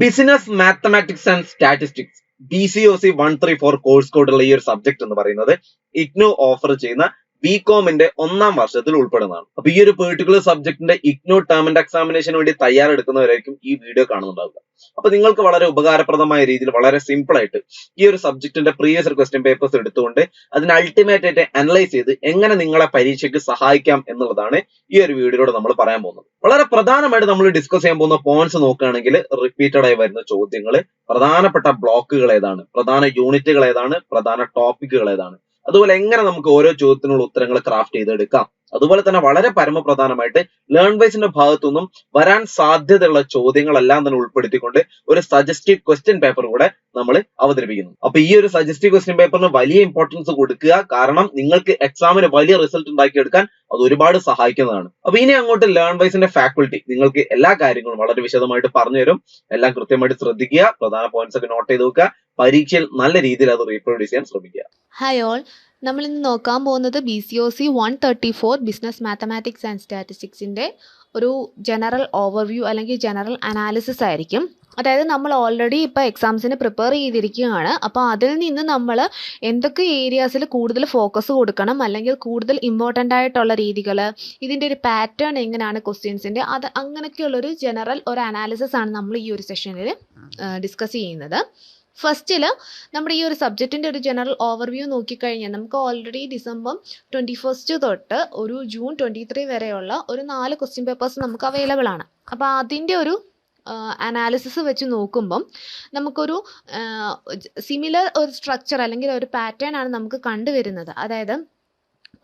Business mathematics and statistics B C O C one three four course കോഡുള്ള ഈ ഒരു subject എന്ന് പറയുന്നത് ഇഗ്നോ ഓഫർ ചെയ്യുന്ന ബി കോമിന്റെ ഒന്നാം വർഷത്തിൽ ഉൾപ്പെടുന്നതാണ്. അപ്പൊ ഈ ഒരു പെർട്ടിക്കുലർ സബ്ജക്ടിന്റെ ഇഗ്നോ ടേം ആൻഡ് എക്സാമിനേഷന് വേണ്ടി തയ്യാറെടുക്കുന്നവരായിരിക്കും ഈ വീഡിയോ കാണുന്നുണ്ടാവുക. അപ്പൊ നിങ്ങൾക്ക് വളരെ ഉപകാരപ്രദമായ രീതിയിൽ വളരെ സിമ്പിൾ ആയിട്ട് ഈ ഒരു സബ്ജക്ടിന്റെ പ്രീവിയസ് ക്വസ്റ്റ്യൻ പേപ്പേഴ്സ് എടുത്തുകൊണ്ട് അതിന് അൾട്ടിമേറ്റ് ആയിട്ട് അനലൈസ് ചെയ്ത് എങ്ങനെ നിങ്ങളെ പരീക്ഷയ്ക്ക് സഹായിക്കാം എന്നുള്ളതാണ് ഈ ഒരു വീഡിയോയിലൂടെ നമ്മൾ പറയാൻ പോകുന്നത്. വളരെ പ്രധാനമായിട്ട് നമ്മൾ ഡിസ്കസ് ചെയ്യാൻ പോകുന്ന പോയിന്റ്സ് നോക്കുകയാണെങ്കിൽ റിപ്പീറ്റഡ് ആയി വരുന്ന ചോദ്യങ്ങൾ പ്രധാനപ്പെട്ട ബ്ലോക്കുകൾ ഏതാണ്? പ്രധാന യൂണിറ്റുകൾ ഏതാണ്? പ്രധാന ടോപ്പിക്കുകൾ ഏതാണ്? അതുപോലെ എങ്ങനെ നമുക്ക് ഓരോ ചോദ്യത്തിനുള്ള ഉത്തരങ്ങൾ ക്രാഫ്റ്റ് ചെയ്തെടുക്കാം? അതുപോലെ തന്നെ വളരെ പരമപ്രധാനമായിട്ട് ലേൺ വൈസിന്റെ ഭാഗത്തു നിന്നും വരാൻ സാധ്യതയുള്ള ചോദ്യങ്ങളെല്ലാം തന്നെ ഉൾപ്പെടുത്തിക്കൊണ്ട് ഒരു സജസ്റ്റീവ് ക്വസ്റ്റ്യൻ പേപ്പർ കൂടെ നമ്മൾ അവതരിപ്പിക്കുന്നു. അപ്പൊ ഈ ഒരു സജസ്റ്റീവ് ക്വസ്റ്റ്യൻ പേപ്പറിന് വലിയ ഇമ്പോർട്ടൻസ് കൊടുക്കുക. കാരണം നിങ്ങൾക്ക് എക്സാമിന് വലിയ റിസൾട്ട് ഉണ്ടാക്കിയെടുക്കാൻ അത് ഒരുപാട് സഹായിക്കുന്നതാണ്. അപ്പൊ ഇനി അങ്ങോട്ട് ലേൺ ബൈസിന്റെ ഫാക്കൾട്ടി നിങ്ങൾക്ക് എല്ലാ കാര്യങ്ങളും വളരെ വിശദമായിട്ട് പറഞ്ഞു തരും എല്ലാം കൃത്യമായിട്ട് ശ്രദ്ധിക്കുക. പ്രധാന പോയിന്റ്സ് ഒക്കെ നോട്ട് ചെയ്ത് വെക്കുക. പരീക്ഷയിൽ നല്ല രീതിയിൽ അത് റീപ്രൊഡ്യൂസ് ചെയ്യാൻ ശ്രമിക്കുക. ഹായ് ഓൾ നമ്മൾ ഇന്ന് നോക്കാൻ പോകുന്നത് B C O C one thirty four business mathematics and സ്റ്റാറ്റിസ്റ്റിക്സിന്റെ ഒരു ജനറൽ ഓവർവ്യൂ അല്ലെങ്കിൽ ജനറൽ അനാലിസിസ് ആയിരിക്കും. അതായത് നമ്മൾ ഓൾറെഡി ഇപ്പോൾ എക്സാംസിന് പ്രിപ്പയർ ചെയ്തിരിക്കുകയാണ്. അപ്പോൾ അതിൽ നിന്ന് നമ്മൾ എന്തൊക്കെ ഏരിയാസിൽ കൂടുതൽ ഫോക്കസ് കൊടുക്കണം അല്ലെങ്കിൽ കൂടുതൽ ഇമ്പോർട്ടന്റ് ആയിട്ടുള്ള രീതികൾ ഇതിന്റെ ഒരു പാറ്റേൺ എങ്ങനെയാണ് ക്വസ്റ്റ്യൻസിന്റെ അത് അങ്ങനെയൊക്കെയുള്ളൊരു ജനറൽ ഒരു അനാലിസിസ് ആണ് നമ്മൾ ഈ ഒരു സെഷനിൽ ഡിസ്കസ് ചെയ്യുന്നത്. ഫസ്റ്റിൽ നമ്മുടെ ഈ ഒരു സബ്ജക്റ്റിന്റെ ഒരു ജനറൽ ഓവർവ്യൂ നോക്കിക്കഴിഞ്ഞാൽ നമുക്ക് ഓൾറെഡി ഡിസംബർ ട്വന്റി ഫസ്റ്റ് തൊട്ട് ഒരു ജൂൺ ട്വന്റി ത്രീ വരെയുള്ള ഒരു നാല് ക്വസ്റ്റ്യൻ പേപ്പേഴ്സ് നമുക്ക് അവൈലബിൾ ആണ്. അപ്പോൾ അതിന്റെ ഒരു അനാലിസിസ് വെച്ച് നോക്കുമ്പം നമുക്കൊരു സിമിലർ ഒരു സ്ട്രക്ചർ അല്ലെങ്കിൽ ഒരു പാറ്റേൺ ആണ് നമുക്ക് കണ്ടുവരുന്നത്. അതായത്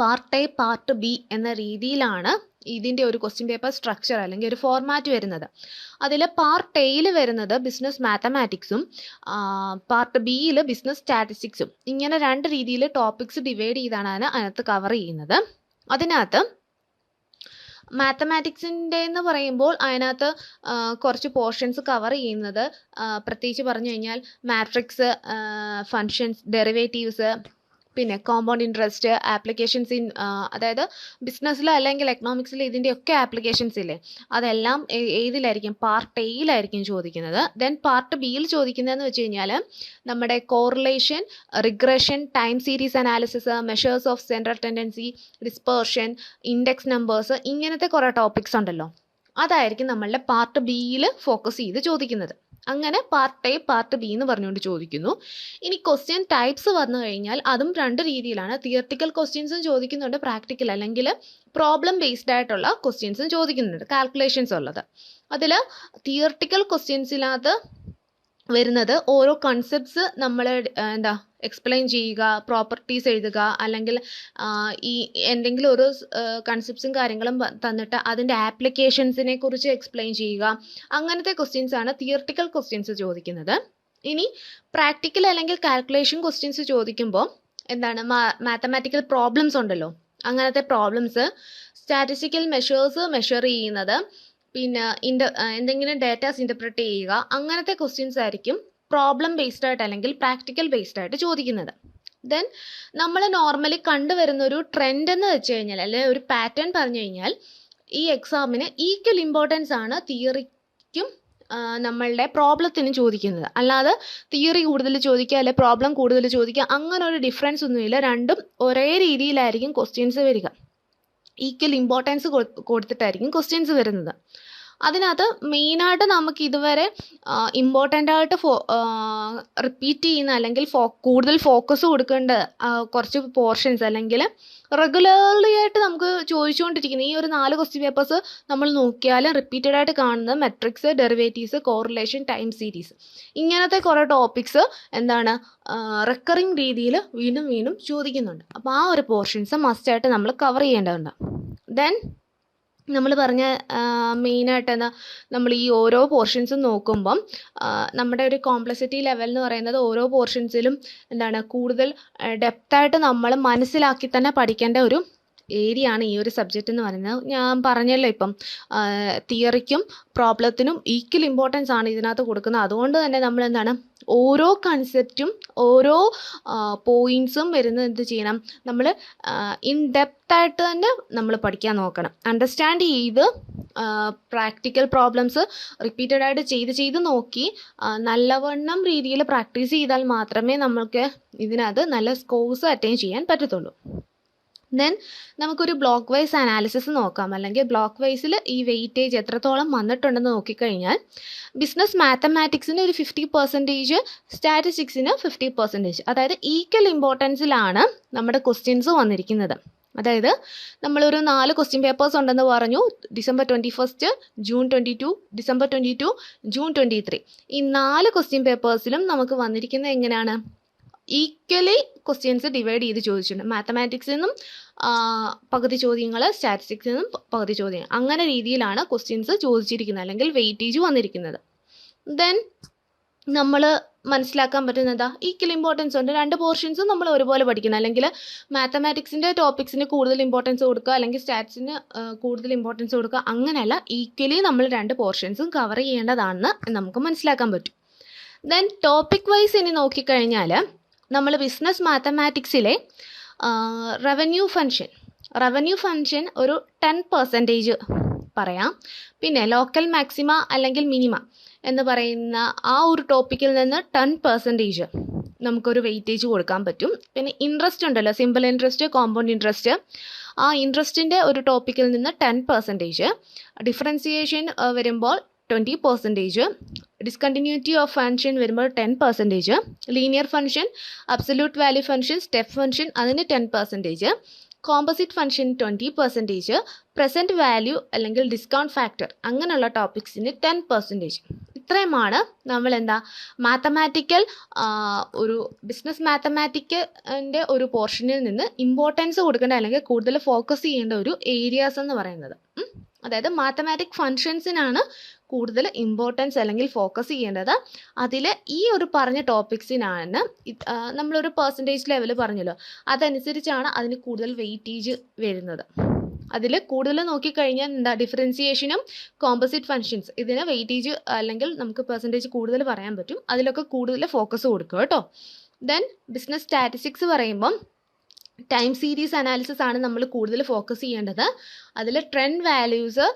പാർട്ട് എ പാർട്ട് ബി എന്ന രീതിയിലാണ് ഇതിന്റെ ഒരു ക്വസ്റ്റ്യൻ പേപ്പർ സ്ട്രക്ചർ അല്ലെങ്കിൽ ഒരു ഫോർമാറ്റ് വരുന്നത്. അതിൽ പാർട്ട് എയിൽ വരുന്നത് ബിസിനസ് മാത്തമാറ്റിക്സും പാർട്ട് ബിയിൽ ബിസിനസ് സ്റ്റാറ്റിസ്റ്റിക്സും ഇങ്ങനെ രണ്ട് രീതിയിൽ ടോപ്പിക്സ് ഡിവൈഡ് ചെയ്താണ് അതിനകത്ത് കവർ ചെയ്യുന്നത്. അതിനകത്ത് മാത്തമാറ്റിക്സിന്റെ എന്ന് പറയുമ്പോൾ അതിനകത്ത് കുറച്ച് പോർഷൻസ് കവർ ചെയ്യുന്നത് പ്രത്യേകിച്ച് പറഞ്ഞു കഴിഞ്ഞാൽ മാട്രിക്സ് ഫങ്ഷൻസ് ഡെറിവേറ്റീവ്സ് പിന്നെ കോമ്പൗണ്ട് ഇൻട്രസ്റ്റ് ആപ്ലിക്കേഷൻസ് ഇൻ അതായത് ബിസിനസ്സിലോ അല്ലെങ്കിൽ എക്കണോമിക്സിൽ ഇതിന്റെയൊക്കെ ആപ്ലിക്കേഷൻസ് ഇല്ലേ? അതെല്ലാം ഏതിലായിരിക്കും? പാർട്ട് എയിലായിരിക്കും ചോദിക്കുന്നത്. ദെൻ പാർട്ട് ബിയിൽ ചോദിക്കുന്നതെന്ന് വെച്ച് കഴിഞ്ഞാൽ നമ്മുടെ correlation regression time series analysis measures of central tendency dispersion index numbers ഇങ്ങനത്തെ കുറേ ടോപ്പിക്സ് ഉണ്ടല്ലോ. അതായിരിക്കും നമ്മളുടെ പാർട്ട് ബിയിൽ ഫോക്കസ് ചെയ്ത് ചോദിക്കുന്നത്. അങ്ങനെ പാർട്ട് എ പാർട്ട് ബി എന്ന് പറഞ്ഞുകൊണ്ട് ചോദിക്കുന്നു. ഇനി ക്വസ്റ്റ്യൻ ടൈപ്സ് വന്നു കഴിഞ്ഞാൽ അതും രണ്ട് രീതിയിലാണ്. തിയറട്ടിക്കൽ ക്വസ്റ്റ്യൻസും ചോദിക്കുന്നുണ്ട് പ്രാക്ടിക്കൽ അല്ലെങ്കിൽ പ്രോബ്ലം ബേസ്ഡ് ആയിട്ടുള്ള ക്വസ്റ്റ്യൻസും ചോദിക്കുന്നുണ്ട് കാൽക്കുലേഷൻസ് ഉള്ളത്. അതിൽ തിയറട്ടിക്കൽ ക്വസ്റ്റ്യൻസിനകത്ത് വരുന്നത് ഓരോ കൺസെപ്റ്റ്സ് നമ്മൾ എന്താ എക്സ്പ്ലെയിൻ ചെയ്യുക പ്രോപ്പർട്ടീസ് എഴുതുക അല്ലെങ്കിൽ ഈ എന്തെങ്കിലും ഒരു കൺസെപ്റ്റ്സും കാര്യങ്ങളും തന്നിട്ട് അതിന്റെ ആപ്ലിക്കേഷൻസിനെ കുറിച്ച് എക്സ്പ്ലെയിൻ ചെയ്യുക. അങ്ങനത്തെ ക്വസ്റ്റ്യൻസ് ആണ് തിയറട്ടിക്കൽ ക്വസ്റ്റ്യൻസ് ചോദിക്കുന്നത്. ഇനി പ്രാക്ടിക്കൽ അല്ലെങ്കിൽ കാൽക്കുലേഷൻ ക്വസ്റ്റ്യൻസ് ചോദിക്കുമ്പോൾ എന്താണ് മാത്തമാറ്റിക്കൽ പ്രോബ്ലംസ് ഉണ്ടല്ലോ. അങ്ങനത്തെ പ്രോബ്ലംസ് സ്റ്റാറ്റിസ്റ്റിക്കൽ മെഷേഴ്സ് മെഷർ ചെയ്യുന്നത് പിന്നെ ഇന്റർ എന്തെങ്കിലും ഡേറ്റാസ് ഇന്റർപ്രറ്റ് ചെയ്യുക അങ്ങനത്തെ ക്വസ്റ്റ്യൻസ് ആയിരിക്കും പ്രോബ്ലം ബേസ്ഡ് ആയിട്ട് അല്ലെങ്കിൽ പ്രാക്ടിക്കൽ ബേസ്ഡ് ആയിട്ട് ചോദിക്കുന്നത്. ദെൻ നമ്മൾ നോർമലി കണ്ടുവരുന്ന ഒരു ട്രെൻഡ് എന്ന് വെച്ച് കഴിഞ്ഞാൽ അല്ലെങ്കിൽ ഒരു പാറ്റേൺ പറഞ്ഞു കഴിഞ്ഞാൽ ഈ എക്സാമിന് ഈക്വൽ ഇമ്പോർട്ടൻസ് ആണ് തിയറിക്കും നമ്മളുടെ പ്രോബ്ലത്തിനും ചോദിക്കുന്നത്. അല്ലാതെ തിയറി കൂടുതൽ ചോദിക്കുക അല്ലെ പ്രോബ്ലം കൂടുതൽ ചോദിക്കുക അങ്ങനെ ഒരു ഡിഫറൻസ് ഒന്നുമില്ല. രണ്ടും ഒരേ രീതിയിലായിരിക്കും ക്വസ്റ്റ്യൻസ് വരിക. ഈക്വൽ ഇമ്പോർട്ടൻസ് കൊടുത്തിട്ടായിരിക്കും ക്വസ്റ്റ്യൻസ് വരുന്നത്. അതിനകത്ത് മെയിനായിട്ട് നമുക്ക് ഇതുവരെ ഇമ്പോർട്ടന്റ് ആയിട്ട് ഫോ റിപ്പീറ്റ് ചെയ്യുന്ന അല്ലെങ്കിൽ ഫോ കൂടുതൽ ഫോക്കസ് കൊടുക്കേണ്ട കുറച്ച് പോർഷൻസ് അല്ലെങ്കിൽ റെഗുലർലി ആയിട്ട് നമുക്ക് ചോദിച്ചുകൊണ്ടിരിക്കുന്ന ഈ ഒരു നാല് ക്വസ്റ്റ്യൻ പേപ്പേഴ്സ് നമ്മൾ നോക്കിയാൽ റിപ്പീറ്റഡ് ആയിട്ട് കാണുന്നത് matrix derivatives correlation time series ഇങ്ങനത്തെ കുറേ ടോപ്പിക്സ് എന്താണ് റെക്കറിങ് രീതിയിൽ വീണ്ടും വീണ്ടും ചോദിക്കുന്നുണ്ട്. അപ്പോൾ ആ ഒരു പോർഷൻസ് മസ്റ്റായിട്ട് നമ്മൾ കവർ ചെയ്യേണ്ടതുണ്ട്. ദെൻ നമ്മൾ പറഞ്ഞ മെയിനായിട്ട് എന്താ നമ്മൾ ഈ ഓരോ പോർഷൻസും നോക്കുമ്പം നമ്മുടെ ഒരു കോംപ്ലക്സിറ്റി ലെവൽ എന്ന് പറയുന്നത് ഓരോ പോർഷൻസിലും എന്താണ് കൂടുതൽ ഡെപ്തായിട്ട് നമ്മൾ മനസ്സിലാക്കി തന്നെ പഠിക്കേണ്ട ഒരു ഏരിയ ആണ് ഈ ഒരു സബ്ജക്റ്റ് എന്ന് പറയുന്നത്. ഞാൻ പറഞ്ഞല്ലോ ഇപ്പം തിയറിക്കും പ്രോബ്ലത്തിനും ഈക്വൽ ഇമ്പോർട്ടൻസ് ആണ് ഇതിനകത്ത് കൊടുക്കുന്നത്. അതുകൊണ്ട് തന്നെ നമ്മൾ എന്താണ് ഓരോ കൺസെപ്റ്റും ഓരോ പോയിൻസും വരുന്നത് എന്ത് ചെയ്യണം? നമ്മൾ ഇൻ ഡെപ്ത് ആയിട്ട് തന്നെ നമ്മൾ പഠിക്കാൻ നോക്കണം. അണ്ടർസ്റ്റാൻഡ് ചെയ്ത് പ്രാക്ടിക്കൽ പ്രോബ്ലംസ് റിപ്പീറ്റഡ് ആയിട്ട് ചെയ്ത് ചെയ്ത് നോക്കി നല്ലവണ്ണം രീതിയിൽ പ്രാക്ടീസ് ചെയ്താൽ മാത്രമേ നമ്മൾക്ക് ഇതിനകത്ത് നല്ല സ്കോഴ്സ് അറ്റൈൻ ചെയ്യാൻ പറ്റത്തുള്ളൂ. ദെൻ നമുക്കൊരു ബ്ലോക്ക് വൈസ് അനാലിസിസ് നോക്കാം. അല്ലെങ്കിൽ ബ്ലോക്ക് വൈസിൽ ഈ വെയിറ്റേജ് എത്രത്തോളം വന്നിട്ടുണ്ടെന്ന് നോക്കിക്കഴിഞ്ഞാൽ ബിസിനസ് മാത്തമാറ്റിക്സിന് ഒരു ഫിഫ്റ്റി പെർസെന്റേജ് സ്റ്റാറ്റിസ്റ്റിക്സിന് ഫിഫ്റ്റി പെർസെന്റേജ് അതായത് ഈക്വൽ ഇമ്പോർട്ടൻസിലാണ് നമ്മുടെ ക്വസ്റ്റ്യൻസ് വന്നിരിക്കുന്നത്. അതായത് നമ്മളൊരു നാല് ക്വസ്റ്റ്യൻ പേപ്പേഴ്സ് ഉണ്ടെന്ന് പറഞ്ഞു. December twenty first June twenty two December twenty two June twenty three ഈ നാല് ക്വസ്റ്റ്യൻ പേപ്പേഴ്സിലും നമുക്ക് വന്നിരിക്കുന്നത് എങ്ങനെയാണ്? ഈക്വലി ക്വസ്റ്റ്യൻസ് ഡിവൈഡ് ചെയ്ത് ചോദിച്ചിട്ടുണ്ട്. മാത്തമാറ്റിക്സിൽ നിന്നും പകുതി ചോദ്യങ്ങൾ സ്റ്റാറ്റിസ്റ്റിക്സിൽ നിന്നും പകുതി ചോദ്യങ്ങൾ. അങ്ങനെ രീതിയിലാണ് ക്വസ്റ്റ്യൻസ് ചോദിച്ചിരിക്കുന്നത് അല്ലെങ്കിൽ വെയിറ്റേജ് വന്നിരിക്കുന്നത്. ദെൻ നമ്മൾ മനസ്സിലാക്കാൻ പറ്റുന്നത് എന്താ? ഈക്വൽ ഇമ്പോർട്ടൻസ് ഉണ്ട്. രണ്ട് പോർഷൻസും നമ്മൾ ഒരുപോലെ പഠിക്കണം അല്ലെങ്കിൽ മാത്തമാറ്റിക്സിന്റെ ടോപ്പിക്സിന് കൂടുതൽ ഇമ്പോർട്ടൻസ് കൊടുക്കുക അല്ലെങ്കിൽ സ്റ്റാറ്റ്സിന് കൂടുതൽ ഇമ്പോർട്ടൻസ് കൊടുക്കുക അങ്ങനെയല്ല. ഈക്വലി നമ്മൾ രണ്ട് പോർഷൻസും കവർ ചെയ്യേണ്ടതാണെന്ന് നമുക്ക് മനസ്സിലാക്കാൻ പറ്റും. ദെൻ ടോപ്പിക് വൈസ് ഇനി നോക്കിക്കഴിഞ്ഞാൽ നമ്മൾ ബിസിനസ് മാത്തമാറ്റിക്സിലെ റവന്യൂ ഫങ്ഷൻ റവന്യൂ ഫങ്ഷൻ ഒരു ടെൻ പെർസെന്റേജ് പറയാം. പിന്നെ ലോക്കൽ മാക്സിമ അല്ലെങ്കിൽ മിനിമ എന്ന് പറയുന്ന ആ ഒരു ടോപ്പിക്കിൽ നിന്ന് ടെൻ പെർസെന്റേജ് നമുക്കൊരു വെയിറ്റേജ് കൊടുക്കാൻ പറ്റും. പിന്നെ ഇൻട്രസ്റ്റ് ഉണ്ടല്ലോ സിമ്പിൾ ഇൻട്രസ്റ്റ് കോമ്പൗണ്ട് ഇൻട്രസ്റ്റ് ആ ഇൻട്രസ്റ്റിന്റെ ഒരു ടോപ്പിക്കിൽ നിന്ന് ടെൻ പെർസെന്റേജ് ഡിഫറൻസിയേഷൻ വരുമ്പോൾ twenty percentage discontinuity of function വരുമ്പോൾ ten percentage linear function absolute value function step function അതിന് ten percentage composite function twenty percentage present value അല്ലെങ്കിൽ ഡിസ്കൗണ്ട് ഫാക്ടർ അങ്ങനെയുള്ള ടോപ്പിക്സിന് ടെൻ പെർസെന്റേജ് ഇത്രയുമാണ് നമ്മൾ എന്താ മാത്തമാറ്റിക്കൽ ഒരു ബിസിനസ് മാത്തമാറ്റിക്കിന്റെ ഒരു പോർഷനിൽ നിന്ന് ഇമ്പോർട്ടൻസ് കൊടുക്കേണ്ട അല്ലെങ്കിൽ കൂടുതൽ ഫോക്കസ് ചെയ്യേണ്ട ഒരു ഏരിയാസ് എന്ന് പറയുന്നത്. അതായത് മാത്തമാറ്റിക് ഫങ്ഷൻസിനാണ് കൂടുതൽ ഇമ്പോർട്ടൻസ് അല്ലെങ്കിൽ ഫോക്കസ് ചെയ്യേണ്ടത് അതിൽ ഈ ഒരു പറഞ്ഞ ടോപ്പിക്സിനാണ് നമ്മളൊരു പെർസെന്റേജ് ലെവൽ പറഞ്ഞല്ലോ. അതനുസരിച്ചാണ് അതിന് കൂടുതൽ വെയിറ്റേജ് വരുന്നത്. അതിൽ കൂടുതൽ നോക്കിക്കഴിഞ്ഞാൽ എന്താ? ഡിഫറൻസിയേഷനും കോമ്പസിറ്റ് ഫങ്ഷൻസ് ഇതിന് വെയിറ്റേജ് അല്ലെങ്കിൽ നമുക്ക് പെർസെന്റേജ് കൂടുതൽ പറയാൻ പറ്റും. അതിലൊക്കെ കൂടുതൽ ഫോക്കസ് കൊടുക്കുക കേട്ടോ. ദെൻ ബിസിനസ് സ്റ്റാറ്റിസ്റ്റിക്സ് പറയുമ്പം ടൈം സീരീസ് അനാലിസിസ് ആണ് നമ്മൾ കൂടുതൽ ഫോക്കസ് ചെയ്യേണ്ടത്. അതിൽ ട്രെൻഡ് വാല്യൂസ്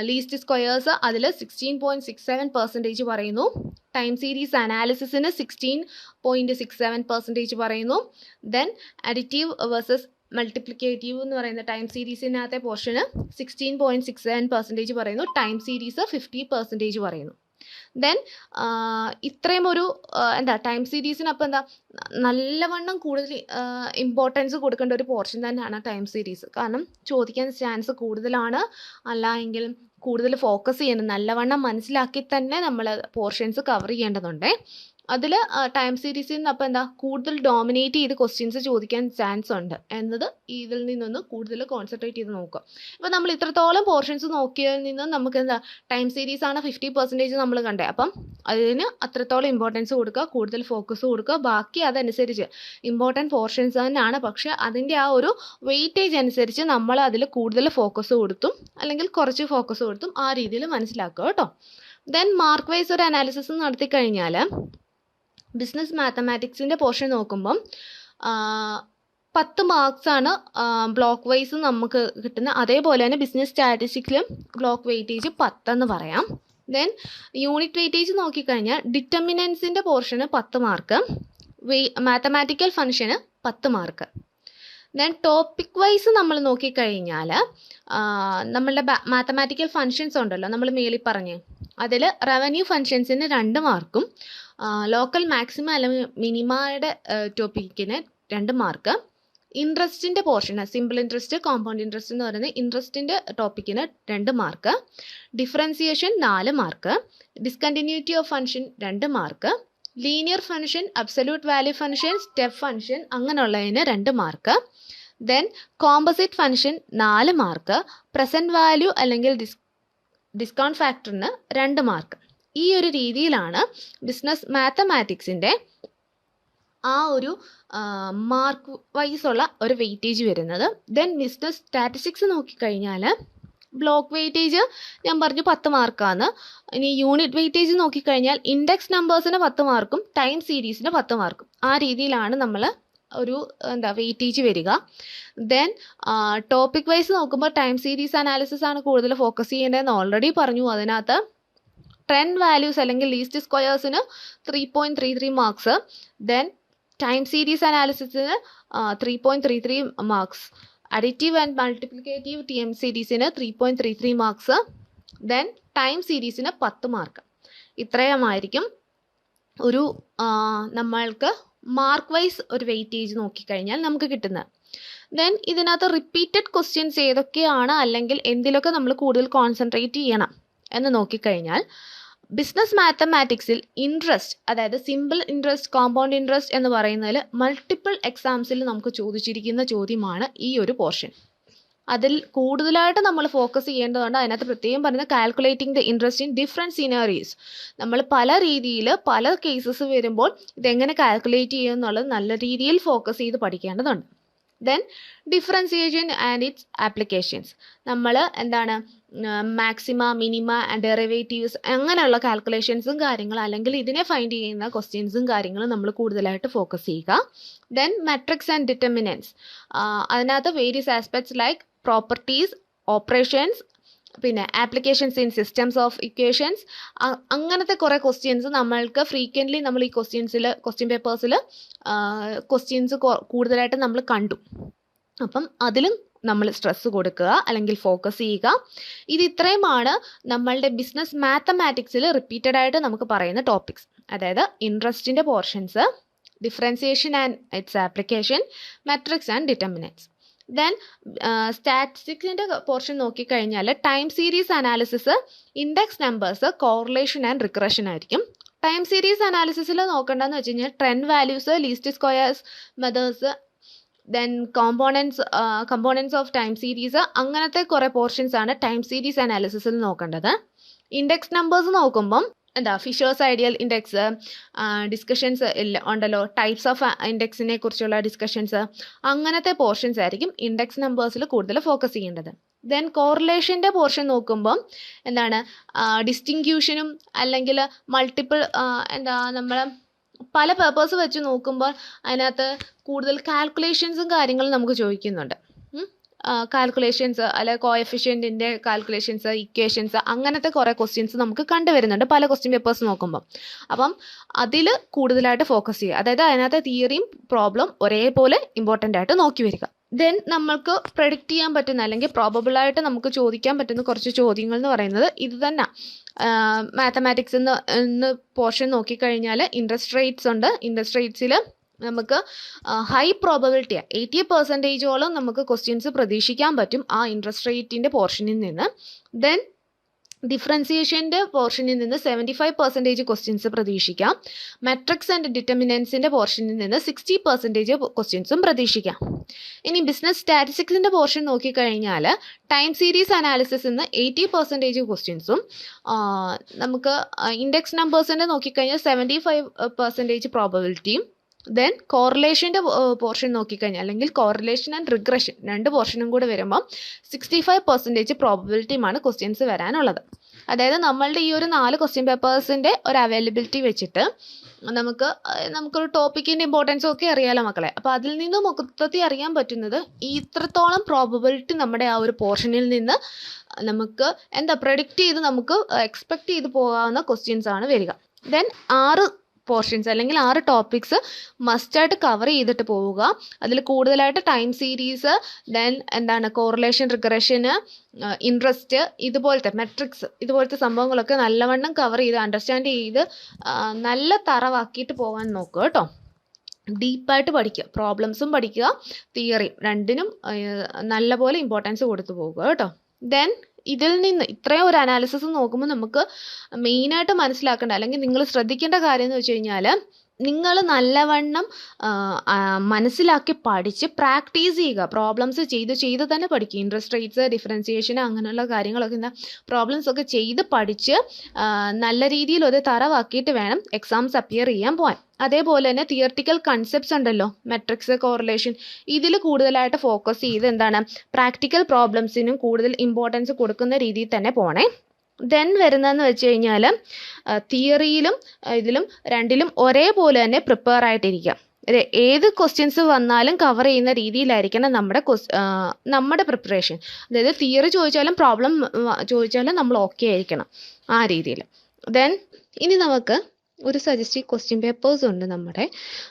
ലീസ്റ്റ് സ്ക്വയേഴ്സ് അതിൽ sixteen point six seven percentage പറയുന്നു. Time series അനാലിസിസിന് sixteen point six seven percentage പറയുന്നു. ദെൻ അഡിറ്റീവ് വേഴ്സസ് മൾട്ടിപ്ലിക്കേറ്റീവ് എന്ന് പറയുന്ന time സീരീസിനകത്തെ portion sixteen point six seven percentage പറയുന്നു. ടൈം സീരീസ് ഫിഫ്റ്റി പെർസെന്റേജ് പറയുന്നു. Then ഇത്രയും ഒരു എന്താ ടൈം സീരീസിനപ്പം എന്താ നല്ലവണ്ണം കൂടുതൽ ഇമ്പോർട്ടൻസ് കൊടുക്കേണ്ട ഒരു പോർഷൻ തന്നെയാണ് ടൈം സീരീസ് കാരണം ചോദിക്കാൻ ചാൻസ് കൂടുതലാണ്. അല്ല എങ്കിൽ കൂടുതൽ ഫോക്കസ് ചെയ്യണം. നല്ലവണ്ണം മനസ്സിലാക്കി തന്നെ നമ്മൾ പോർഷൻസ് കവർ ചെയ്യേണ്ടതുണ്ട്. അതിൽ ടൈം സീരീസിൽ നിന്ന് അപ്പോൾ എന്താ കൂടുതൽ ഡോമിനേറ്റ് ചെയ്ത് ക്വസ്റ്റ്യൻസ് ചോദിക്കാൻ ചാൻസ് ഉണ്ട്. എന്നത് ഇതിൽ നിന്നൊന്ന് കൂടുതൽ കോൺസെൻട്രേറ്റ് ചെയ്ത് നോക്കുക. അപ്പോൾ നമ്മൾ ഇത്രത്തോളം പോർഷൻസ് നോക്കിയതിൽ നിന്ന് നമുക്ക് എന്താ ടൈം സീരീസ് ആണ് ഫിഫ്റ്റി പെർസെന്റേജ് നമ്മൾ കണ്ടേ. അപ്പം അതിന് അത്രത്തോളം ഇമ്പോർട്ടൻസ് കൊടുക്കുക കൂടുതൽ ഫോക്കസ് കൊടുക്കുക. ബാക്കി അതനുസരിച്ച് ഇമ്പോർട്ടന്റ് പോർഷൻസ് തന്നെയാണ്. പക്ഷേ അതിന്റെ ആ ഒരു വെയിറ്റേജ് അനുസരിച്ച് നമ്മൾ അതിൽ കൂടുതൽ ഫോക്കസ് കൊടുത്തും അല്ലെങ്കിൽ കുറച്ച് ഫോക്കസ് കൊടുത്തും ആ രീതിയിൽ മനസ്സിലാക്കുക കേട്ടോ. ദെൻ മാർക്ക് വൈസ് ഒരു അനാലിസിസ് നടത്തി കഴിഞ്ഞാൽ ബിസിനസ് മാത്തമാറ്റിക്സിന്റെ പോർഷൻ നോക്കുമ്പം പത്ത് മാർക്സാണ് ബ്ലോക്ക് വൈസ് നമുക്ക് കിട്ടുന്നത് അതേപോലെ തന്നെ ബിസിനസ് സ്റ്റാറ്റിസ്റ്റിക്സിലും ബ്ലോക്ക് വെയിറ്റേജ് പത്തെന്ന് പറയാം. ദെൻ യൂണിറ്റ് വെയിറ്റേജ് നോക്കിക്കഴിഞ്ഞാൽ ഡിറ്റർമിനൻസിന്റെ പോർഷന് പത്ത് മാർക്ക് വെയ് മാത്തമാറ്റിക്കൽ ഫംഗ്ഷന് പത്ത് മാർക്ക് ദെൻ ടോപ്പിക് വൈസ് നമ്മൾ നോക്കിക്കഴിഞ്ഞാൽ നമ്മളുടെ മാത്തമാറ്റിക്കൽ ഫങ്ഷൻസ് ഉണ്ടല്ലോ നമ്മൾ മേളിൽ പറഞ്ഞ് അതിൽ റവന്യൂ ഫങ്ഷൻസിന് രണ്ട് മാർക്കും ലോക്കൽ മാക്സിമം അല്ലെങ്കിൽ മിനിമയുടെ ടോപ്പിക്കിന് രണ്ട് mark ഇൻട്രസ്റ്റിന്റെ portion simple interest compound interest എന്ന് പറയുന്നത് ഇൻട്രസ്റ്റിന്റെ ടോപ്പിക്കിന് രണ്ട് മാർക്ക് ഡിഫറൻസിയേഷൻ നാല് മാർക്ക് ഡിസ്കണ്ടിന്യൂറ്റി ഓഫ് ഫങ്ഷൻ രണ്ട് mark linear function absolute value function step function അങ്ങനെയുള്ളതിന് രണ്ട് മാർക്ക് ദെൻ കോമ്പസിറ്റ് ഫങ്ഷൻ നാല് മാർക്ക് പ്രസന്റ് വാല്യൂ അല്ലെങ്കിൽ ഡിസ് ഡിസ്കൗണ്ട് ഫാക്ടറിന് രണ്ട് മാർക്ക് ഈ ഒരു രീതിയിലാണ് ബിസിനസ് മാത്തമാറ്റിക്സിന്റെ ആ ഒരു മാർക്ക് വൈസ് ഉള്ള ഒരു വെയിറ്റേജ് വരുന്നത്. ദെൻ ബിസിനസ് സ്റ്റാറ്റിസ്റ്റിക്സ് നോക്കിക്കഴിഞ്ഞാൽ ബ്ലോക്ക് വെയിറ്റേജ് ഞാൻ പറഞ്ഞു പത്ത് മാർക്കാണ് ഇനി യൂണിറ്റ് വെയിറ്റേജ് നോക്കിക്കഴിഞ്ഞാൽ ഇൻഡെക്സ് നമ്പേഴ്സിന് പത്ത് മാർക്കും ടൈം സീരീസിന് പത്ത് മാർക്കും ആ രീതിയിലാണ് നമ്മൾ ഒരു എന്താ വെയിറ്റേജ് വരിക. ദെൻ ടോപ്പിക് വൈസ് നോക്കുമ്പോൾ ടൈം സീരീസ് അനാലിസിസ് ആണ് കൂടുതൽ ഫോക്കസ് ചെയ്യേണ്ടതെന്ന് ഓൾറെഡി പറഞ്ഞു. അതിനകത്ത് ട്രെൻഡ് വാല്യൂസ് അല്ലെങ്കിൽ least സ്ക്വയേഴ്സിന് three point three three marks then time series അനാലിസിസിന് three point three three marks additive and multiplicative T M സീരീസിന് three point three three marks then time സീരീസിന് പത്ത് mark ഇത്രയുമായിരിക്കും. ഒരു നമ്മൾക്ക് mark wise ഒരു weightage നോക്കിക്കഴിഞ്ഞാൽ നമുക്ക് കിട്ടുന്നത്. Then ഇതിനകത്ത് repeated questions ഏതൊക്കെയാണ് അല്ലെങ്കിൽ എന്തിലൊക്കെ നമ്മൾ കൂടുതൽ കോൺസെൻട്രേറ്റ് ചെയ്യണം എന്ന് നോക്കിക്കഴിഞ്ഞാൽ ബിസിനസ് മാത്തമാറ്റിക്സിൽ ഇൻട്രസ്റ്റ് അതായത് സിമ്പിൾ ഇൻട്രസ്റ്റ് കോമ്പൗണ്ട് ഇൻട്രസ്റ്റ് എന്ന് പറയുന്നതിൽ മൾട്ടിപ്പിൾ എക്സാംസിൽ നമുക്ക് ചോദിച്ചിരിക്കുന്ന ചോദ്യമാണ് ഈ ഒരു പോർഷൻ അതിൽ കൂടുതലായിട്ട് നമ്മൾ ഫോക്കസ് ചെയ്യേണ്ടതുണ്ട്. അതിനകത്ത് പ്രത്യേകം പറയുന്നത് calculating the interest in different scenarios നമ്മൾ പല രീതിയിൽ പല കേസസ് വരുമ്പോൾ ഇതെങ്ങനെ കാൽക്കുലേറ്റ് ചെയ്യുക എന്നുള്ളത് നല്ല രീതിയിൽ ഫോക്കസ് ചെയ്ത് പഠിക്കേണ്ടതുണ്ട്. Then differentiation and its applications നമ്മൾ എന്താണ് മാക്സിമ മിനിമ ഡെറിവേറ്റീവ്സ് അങ്ങനെയുള്ള കാൽക്കുലേഷൻസും കാര്യങ്ങളും അല്ലെങ്കിൽ ഇതിനെ ഫൈൻഡ് ചെയ്യുന്ന ക്വസ്റ്റ്യൻസും കാര്യങ്ങളും നമ്മൾ കൂടുതലായിട്ട് ഫോക്കസ് ചെയ്യുക. ദെൻ മെട്രിക്സ് ആൻഡ് ഡിറ്റർമിനൻസ് അതിനകത്ത് various aspects like properties operations പിന്നെ applications in systems of equations അങ്ങനത്തെ കുറേ ക്വസ്റ്റ്യൻസ് നമ്മൾക്ക് ഫ്രീക്വന്റ്ലി നമ്മൾ ഈ ക്വസ്റ്റ്യൻസിൽ ക്വസ്റ്റ്യൻ പേപ്പേഴ്സിൽ ക്വസ്റ്റ്യൻസ് കൂടുതലായിട്ട് നമ്മൾ കണ്ടു. അപ്പം അതിലും നമ്മൾ സ്ട്രെസ് കൊടുക്കുക അല്ലെങ്കിൽ ഫോക്കസ് ചെയ്യുക. ഇത് ഇത്രയുമാണ് നമ്മളുടെ ബിസിനസ് മാത്തമാറ്റിക്സിൽ റിപ്പീറ്റഡ് ആയിട്ട് നമുക്ക് പറയുന്ന ടോപ്പിക്സ് അതായത് ഇൻട്രസ്റ്റിന്റെ portions differentiation and its application matrix and determinants then സ്റ്റാറ്റിസ്റ്റിക്സിന്റെ portion നോക്കിക്കഴിഞ്ഞാൽ time series analysis index numbers correlation and regression ആയിരിക്കും. ടൈം സീരീസ് അനാലിസിസിൽ നോക്കേണ്ടതെന്ന് വെച്ച് കഴിഞ്ഞാൽ trend values least squares methods then components components of time series അങ്ങനത്തെ കുറേ portions ആണ് time series അനാലിസിസിൽ നോക്കേണ്ടത്. ഇൻഡെക്സ് നമ്പേഴ്സ് നോക്കുമ്പം എന്താ ഫിഷേഴ്സ് ഐഡിയൽ ഇൻഡെക്സ് ഡിസ്കഷൻസ് ഉണ്ടല്ലോ ടൈപ്സ് ഓഫ് ഇൻഡെക്സിനെ കുറിച്ചുള്ള ഡിസ്കഷൻസ് അങ്ങനത്തെ പോർഷൻസ് ആയിരിക്കും ഇൻഡെക്സ് നമ്പേഴ്സിൽ കൂടുതൽ ഫോക്കസ് ചെയ്യേണ്ടത്. ദെൻ കോറിലേഷന്റെ പോർഷൻ നോക്കുമ്പം എന്താണ് ഡിസ്റ്റിങ്ക്യൂഷനും അല്ലെങ്കിൽ മൾട്ടിപ്പിൾ എന്താ നമ്മൾ പല പേപ്പേഴ്സ് വെച്ച് നോക്കുമ്പോൾ അതിനകത്ത് കൂടുതൽ കാൽക്കുലേഷൻസും കാര്യങ്ങളും നമുക്ക് ചോദിക്കുന്നുണ്ട്. കാൽക്കുലേഷൻസ് അല്ലെ കോഎഫിഷ്യന്റിന്റെ കാൽക്കുലേഷൻസ് ഇക്വേഷൻസ് അങ്ങനത്തെ കുറേ ക്വസ്റ്റ്യൻസ് നമുക്ക് കണ്ടുവരുന്നുണ്ട്. പല ക്വസ്റ്റ്യൻ പേപ്പേഴ്സ് നോക്കുമ്പോൾ അപ്പം അതിൽ കൂടുതലായിട്ട് ഫോക്കസ് ചെയ്യുക. അതായത് അതിനകത്തെ തിയറിയും പ്രോബ്ലം ഒരേപോലെ ഇമ്പോർട്ടന്റ് ആയിട്ട് നോക്കി വരിക. ദെൻ നമ്മൾക്ക് പ്രഡിക്റ്റ് ചെയ്യാൻ പറ്റുന്ന അല്ലെങ്കിൽ പ്രോബബിളായിട്ട് നമുക്ക് ചോദിക്കാൻ പറ്റുന്ന കുറച്ച് ചോദ്യങ്ങൾ എന്ന് പറയുന്നത് ഇത് തന്നെ. മാത്തമാറ്റിക്സ് എന്ന് എന്ന് പോർഷൻ നോക്കിക്കഴിഞ്ഞാൽ ഇൻട്രസ്റ്റ് റേറ്റ്സ് ഉണ്ട്. ഇൻട്രസ്റ്റ് റേറ്റ്സിൽ നമുക്ക് ഹൈ പ്രോബബിലിറ്റി എയ്റ്റി പെർസെന്റേജോളം നമുക്ക് ക്വസ്റ്റ്യൻസ് പ്രതീക്ഷിക്കാൻ പറ്റും ആ ഇൻട്രസ്റ്റ് റേറ്റിന്റെ പോർഷനിൽ നിന്ന്. ദെൻ ഡിഫറൻസിയേഷന്റെ പോർഷനിൽ നിന്ന് സെവന്റി ഫൈവ് പെർസെന്റേജ് ക്വസ്റ്റ്യൻസ് പ്രതീക്ഷിക്കാം. മെട്രിക്സ് ആൻഡ് ഡിറ്റർമിനൻസിന്റെ പോർഷനിൽ നിന്ന് സിക്സ്റ്റി പെർസെന്റേജ് ക്വസ്റ്റ്യൻസും പ്രതീക്ഷിക്കാം. ഇനി ബിസിനസ് സ്റ്റാറ്റിസ്റ്റിക്സിന്റെ പോർഷൻ നോക്കിക്കഴിഞ്ഞാൽ ടൈം സീരീസ് അനാലിസിസ് നിന്ന് എയ്റ്റി പെർസെന്റേജ് ക്വസ്റ്റ്യൻസും നമുക്ക് ഇൻഡെക്സ് നമ്പേഴ്സിന്റെ നോക്കിക്കഴിഞ്ഞാൽ സെവന്റി ഫൈവ് പെർസെന്റേജ് പ്രോബബിലിറ്റിയും ദെൻ കോറിലേഷന്റെ പോർഷൻ നോക്കിക്കഴിഞ്ഞാൽ അല്ലെങ്കിൽ കോറിലേഷൻ ആൻഡ് റിഗ്രഷൻ രണ്ട് പോർഷനും കൂടെ വരുമ്പം സിക്സ്റ്റി ഫൈവ് പെർസെന്റേജ് പ്രോബബിലിറ്റിയുമാണ് ക്വസ്റ്റ്യൻസ് വരാനുള്ളത്. അതായത് നമ്മളുടെ ഈ ഒരു നാല് ക്വസ്റ്റ്യൻ പേപ്പേഴ്സിന്റെ ഒരു അവൈലബിലിറ്റി വെച്ചിട്ട് നമുക്ക് നമുക്കൊരു ടോപ്പിക്കിന്റെ ഇമ്പോർട്ടൻസ് ഒക്കെ അറിയാലോ മക്കളെ. അപ്പോൾ അതിൽ നിന്ന് മൊത്തത്തിൽ അറിയാൻ പറ്റുന്നത് ഇത്രത്തോളം പ്രോബബിലിറ്റി നമ്മുടെ ആ ഒരു പോർഷനിൽ നിന്ന് നമുക്ക് എന്താ പ്രൊഡിക്റ്റ് ചെയ്ത് നമുക്ക് എക്സ്പെക്റ്റ് ചെയ്ത് പോകാവുന്ന ക്വസ്റ്റ്യൻസ് ആണ് വരിക. ദെൻ ആറ് പോർഷൻസ് അല്ലെങ്കിൽ ആറ് ടോപ്പിക്സ് മസ്റ്റായിട്ട് കവർ ചെയ്തിട്ട് പോവുക. അതിൽ കൂടുതലായിട്ട് ടൈം സീരീസ് ദെൻ എന്താണ് കോറിലേഷൻ റിഗ്രഷന് ഇൻട്രസ്റ്റ് ഇതുപോലത്തെ മെട്രിക്സ് ഇതുപോലത്തെ സംഭവങ്ങളൊക്കെ നല്ലവണ്ണം കവർ ചെയ്ത് അണ്ടർസ്റ്റാൻഡ് ചെയ്ത് നല്ല തറവാക്കിയിട്ട് പോകാൻ നോക്കുക കേട്ടോ. ഡീപ്പായിട്ട് പഠിക്കുക പ്രോബ്ലംസും പഠിക്കുക തിയറിയും രണ്ടിനും നല്ലപോലെ ഇമ്പോർട്ടൻസ് കൊടുത്തു പോകുക കേട്ടോ. ദെൻ ഇതിൽ നിന്ന് ഇത്രയും ഒരു അനാലിസിസ് നോക്കുമ്പോൾ നമുക്ക് മെയിനായിട്ട് മനസ്സിലാക്കേണ്ട അല്ലെങ്കിൽ നിങ്ങൾ ശ്രദ്ധിക്കേണ്ട കാര്യം എന്ന് വെച്ച് കഴിഞ്ഞാൽ നിങ്ങൾ നല്ലവണ്ണം മനസ്സിലാക്കി പഠിച്ച് പ്രാക്ടീസ് ചെയ്യുക. പ്രോബ്ലംസ് ചെയ്ത് ചെയ്ത് തന്നെ പഠിക്കുക. ഇൻട്രസ്റ്റ് റേറ്റ്സ് ഡിഫറൻസിയേഷൻ അങ്ങനെയുള്ള കാര്യങ്ങളൊക്കെ എന്താ പ്രോബ്ലംസ് ഒക്കെ ചെയ്ത് പഠിച്ച് നല്ല രീതിയിൽ ഒരു തറവാക്കിയിട്ട് വേണം എക്സാംസ് അപ്പിയർ ചെയ്യാൻ പോകാൻ അതേപോലെ തന്നെ തിയർട്ടിക്കൽ കൺസെപ്റ്റ്സ് ഉണ്ടല്ലോ. മെട്രിക്സ് കോറിലേഷൻ ഇതിൽ കൂടുതലായിട്ട് ഫോക്കസ് ചെയ്ത് എന്താണ്? പ്രാക്ടിക്കൽ പ്രോബ്ലംസിനും കൂടുതൽ ഇമ്പോർട്ടൻസ് കൊടുക്കുന്ന രീതിയിൽ തന്നെ പോണേ. ദെൻ വരുന്നതെന്ന് വെച്ച് കഴിഞ്ഞാൽ തിയറിയിലും ഇതിലും രണ്ടിലും ഒരേപോലെ തന്നെ പ്രിപ്പയർ ആയിട്ടിരിക്കുക ഏത് ക്വസ്റ്റ്യൻസ് വന്നാലും കവർ ചെയ്യുന്ന രീതിയിലായിരിക്കണം നമ്മുടെ നമ്മുടെ പ്രിപ്പറേഷൻ അതായത് തിയറി ചോദിച്ചാലും പ്രോബ്ലം ചോദിച്ചാലും നമ്മൾ ഓക്കെ ആയിരിക്കണം ആ രീതിയിൽ. ദെൻ ഇനി നമുക്ക് ഒരു സജസ്റ്റീവ് ക്വസ്റ്റ്യൻ പേപ്പേഴ്സ് ഉണ്ട് നമ്മുടെ.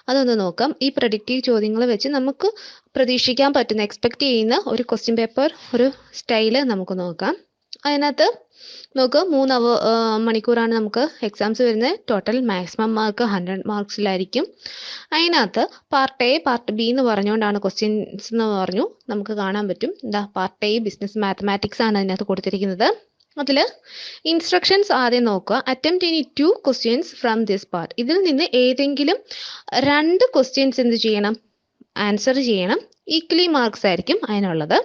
അതൊന്ന് നോക്കാം. ഈ പ്രഡിക്റ്റീവ് ചോദ്യങ്ങൾ വെച്ച് നമുക്ക് പ്രതീക്ഷിക്കാൻ പറ്റുന്ന എക്സ്പെക്റ്റ് ചെയ്യുന്ന ഒരു ക്വസ്റ്റ്യൻ പേപ്പർ ഒരു സ്റ്റൈൽ നമുക്ക് നോക്കാം. അതിനകത്ത് നോക്കുക മൂന്ന് അവ മണിക്കൂറാണ് നമുക്ക് എക്സാംസ് വരുന്നത്. ടോട്ടൽ മാക്സിമം മാർക്ക് ഹൺഡ്രഡ് മാർക്സിലായിരിക്കും അതിനകത്ത് പാർട്ട് എ പാർട്ട് ബി എന്ന് പറഞ്ഞുകൊണ്ടാണ് ക്വസ്റ്റ്യൻസ് എന്ന് പറഞ്ഞു നമുക്ക് കാണാൻ പറ്റും. എന്താ പാർട്ട് എ ബിസിനസ് മാത്തമാറ്റിക്സ് ആണ് അതിനകത്ത് കൊടുത്തിരിക്കുന്നത്. അതിൽ ഇൻസ്ട്രക്ഷൻസ് ആദ്യം നോക്കുക. Attempt any two questions from this part ഇതിൽ നിന്ന് ഏതെങ്കിലും രണ്ട് ക്വസ്റ്റ്യൻസ് എന്ത് ചെയ്യണം? ആൻസർ ചെയ്യണം. ഈക്വലി മാർക്സ് ആയിരിക്കും അതിനുള്ളത്.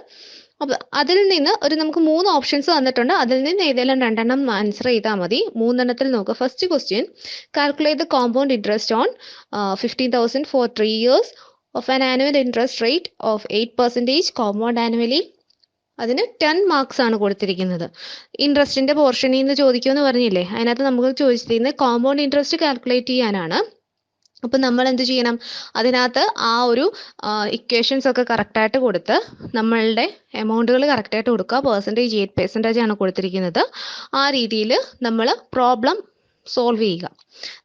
അപ്പോൾ അതിൽ നിന്ന് ഒരു നമുക്ക് മൂന്ന് ഓപ്ഷൻസ് തന്നിട്ടുണ്ട് അതിൽ നിന്ന് ഏതെങ്കിലും രണ്ടെണ്ണം ആൻസർ ചെയ്താൽ മതി. മൂന്നെണ്ണത്തിൽ നോക്കുക first question calculate the compound interest on fifteen thousand for three years of an annual interest rate of eight percentage compound annually അതിന് ടെൻ മാർക്സ് ആണ് കൊടുത്തിരിക്കുന്നത്. ഇൻട്രസ്റ്റിന്റെ പോർഷനിൽ നിന്ന് ചോദിക്കുമെന്ന് പറഞ്ഞില്ലേ? അതിനകത്ത് നമുക്ക് ചോദിച്ചിരിക്കുന്നത് കോമ്പൗണ്ട് ഇൻട്രസ്റ്റ് കാൽക്കുലേറ്റ് ചെയ്യാനാണ്. അപ്പം നമ്മൾ എന്ത് ചെയ്യണം? അതിനകത്ത് ആ ഒരു ഇക്വേഷൻസ് ഒക്കെ കറക്റ്റായിട്ട് കൊടുത്ത് നമ്മളുടെ എമൗണ്ടുകൾ കറക്റ്റായിട്ട് കൊടുക്കുക. പെർസെന്റേജ് എയ്റ്റ് പെർസെന്റേജ് ആണ് കൊടുത്തിരിക്കുന്നത്? ആ രീതിയിൽ നമ്മൾ പ്രോബ്ലം സോൾവ് ചെയ്യുക.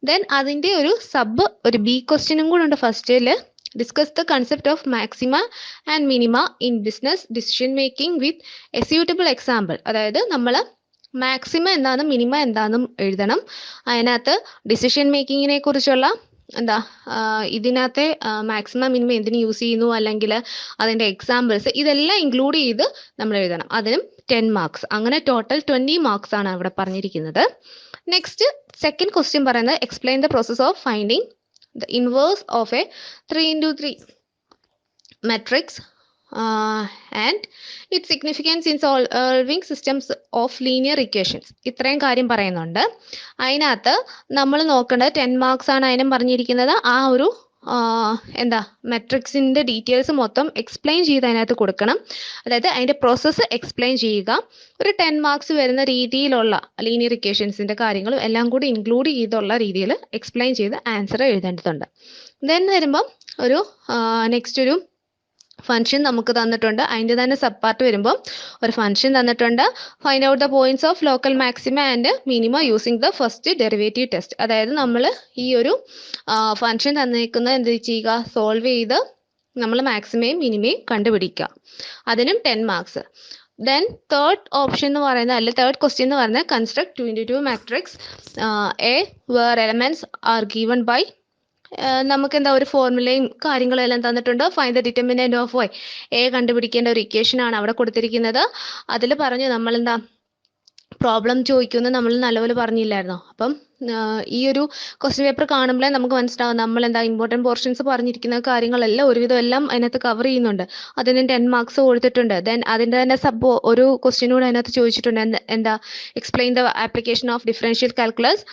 ദെൻ അതിന്റെ ഒരു സബ് ഒരു ബി ക്വസ്റ്റ്യനും കൂടെ ഉണ്ട് ഫസ്റ്റിൽ discuss the concept of maxima and minima in business decision making with a suitable example അതായത് നമ്മൾ മാക്സിമം എന്താണെന്നും മിനിമ എന്താണെന്നും എഴുതണം. അതിനകത്ത് ഡിസിഷൻ മേക്കിങ്ങിനെ കുറിച്ചുള്ള എന്താ ഇതിനകത്തെ മാക്സിമം മിനിമം എന്തിന് യൂസ് ചെയ്യുന്നു? അല്ലെങ്കിൽ അതിന്റെ എക്സാമ്പിൾസ് ഇതെല്ലാം ഇൻക്ലൂഡ് ചെയ്ത് നമ്മൾ എഴുതണം. അതിനും ടെൻ മാർക്സ് അങ്ങനെ ടോട്ടൽ ട്വന്റി മാർക്സ് ആണ് അവിടെ പറഞ്ഞിരിക്കുന്നത്. നെക്സ്റ്റ് സെക്കൻഡ് ക്വസ്റ്റ്യൻ പറയുന്നത് explain the process of finding the inverse of a three into three matrix and it significance in solving systems of linear equations ഇത്രയും കാര്യം പറയുന്നുണ്ട്. അതിനകത്ത് നമ്മൾ നോക്കേണ്ടത് ടെൻ മാർക്സ് ആണ് അതിനും പറഞ്ഞിരിക്കുന്നത്. ആ ഒരു എന്താ മെട്രിക്സിന്റെ ഡീറ്റെയിൽസ് മൊത്തം എക്സ്പ്ലെയിൻ ചെയ്ത് അതിനകത്ത് കൊടുക്കണം. അതായത് അതിന്റെ പ്രോസസ്സ് എക്സ്പ്ലെയിൻ ചെയ്യുക. ഒരു ടെൻ മാർക്സ് വരുന്ന രീതിയിലുള്ള ലീനിയർ ഇക്വേഷൻസിന്റെ കാര്യങ്ങളും എല്ലാം കൂടി ഇൻക്ലൂഡ് ചെയ്തുള്ള രീതിയിൽ എക്സ്പ്ലെയിൻ ചെയ്ത് ആൻസർ എഴുതേണ്ടതുണ്ട്. ദെൻ വരുമ്പം ഒരു നെക്സ്റ്റ് ഒരു ഫംഗ്ഷൻ നമുക്ക് തന്നിട്ടുണ്ട്. അതിന്റെ തന്നെ സബ് പാർട്ട് വരുമ്പോൾ ഒരു ഫംഗ്ഷൻ തന്നിട്ടുണ്ട്. Find out the points of local maxima and minima using the first derivative test അതായത് നമ്മൾ ഈ ഒരു ഫംഗ്ഷൻ തന്നേക്കുന്നത് എന്ത് ചെയ്യുക? സോൾവ് ചെയ്ത് നമ്മൾ മാക്സിമയും മിനിമയും കണ്ടുപിടിക്കുക. അതിനും ten marks then third option എന്ന് പറയുന്നത് അല്ലെ തേർഡ് ക്വസ്റ്റ്യൻ എന്ന് പറയുന്നത് construct twenty two matrix A where elements are given by നമുക്ക് എന്താ ഒരു ഫോർമുലയും കാര്യങ്ങളും എല്ലാം തന്നിട്ടുണ്ട്? Find the determinant of Y A കണ്ടുപിടിക്കേണ്ട ഒരു ഇക്വേഷൻ ആണ് അവിടെ കൊടുത്തിരിക്കുന്നത്. അതിൽ പറഞ്ഞു നമ്മൾ എന്താ പ്രോബ്ലം ചോദിക്കുമെന്ന് നമ്മൾ നല്ലപോലെ പറഞ്ഞില്ലായിരുന്നോ? അപ്പം ഈ ഒരു ക്വസ്റ്റ്യൻ പേപ്പർ കാണുമ്പോഴേ നമുക്ക് മനസ്സിലാവും നമ്മൾ എന്താ ഇമ്പോർട്ടന്റ് പോർഷൻസ് പറഞ്ഞിരിക്കുന്ന കാര്യങ്ങളെല്ലാം ഒരുവിധം എല്ലാം അതിനകത്ത് കവർ ചെയ്യുന്നുണ്ട്. അതിന് ടെൻ മാർക്സ് കൊടുത്തിട്ടുണ്ട്. ദെൻ അതിന്റെ തന്നെ സബ് ഒരു ക്വസ്റ്റ്യൻ കൂടെ അതിനകത്ത് ചോദിച്ചിട്ടുണ്ട്. എന്താ explain the application of differential calculus